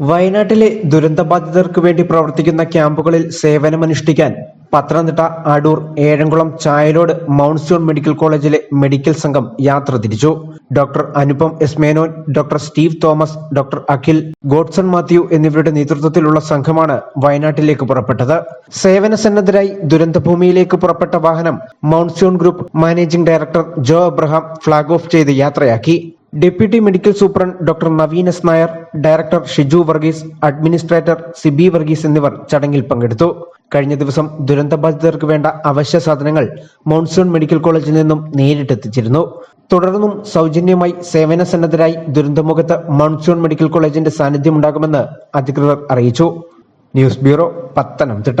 വയനാട്ടിലെ ദുരന്തബാധിതർക്ക് വേണ്ടി പ്രവർത്തിക്കുന്ന ക്യാമ്പുകളിൽ സേവനമനുഷ്ഠിക്കാൻ Pathanamthitta Adoor Ezhamkulam Chayalode Mount Stone medical കോളേജിലെ മെഡിക്കൽ സംഘം യാത്ര തിരിച്ചു. Doctor Anupam S Menon doctor Steve Thomas doctor Akhil Godson Mathew എന്നിവരുടെ നേതൃത്വത്തിലുള്ള സംഘമാണ് വയനാട്ടിലേക്ക് പുറപ്പെട്ടത്. സേവന സന്നദ്ധരായി ദുരന്തഭൂമിയിലേക്ക് പുറപ്പെട്ട വാഹനം Mount Stone group managing director Joe Abraham flag off ചെയ്ത് യാത്രയാക്കി. Deputy medical superintendent doctor Naveen S Nair director Shiju Varghese administrator Sibi Varghese എന്നിവർ ചടങ്ങിൽ പങ്കെടുത്തു. കഴിഞ്ഞ ദിവസം ദുരന്തബാധിതർക്ക് വേണ്ട അവശ്യ സാധനങ്ങൾ മോൺസൂൺ മെഡിക്കൽ കോളേജിൽ നിന്നും നേരിട്ടെത്തിച്ചിരുന്നു. തുടർന്നും സൗജന്യമായി സേവന സന്നദ്ധരായി ദുരന്തമുഖത്ത് മോൺസൂൺ മെഡിക്കൽ കോളേജിന്റെ സാന്നിധ്യമുണ്ടാകുമെന്ന് അധികൃതർ അറിയിച്ചു. News bureau Pathanamthitta.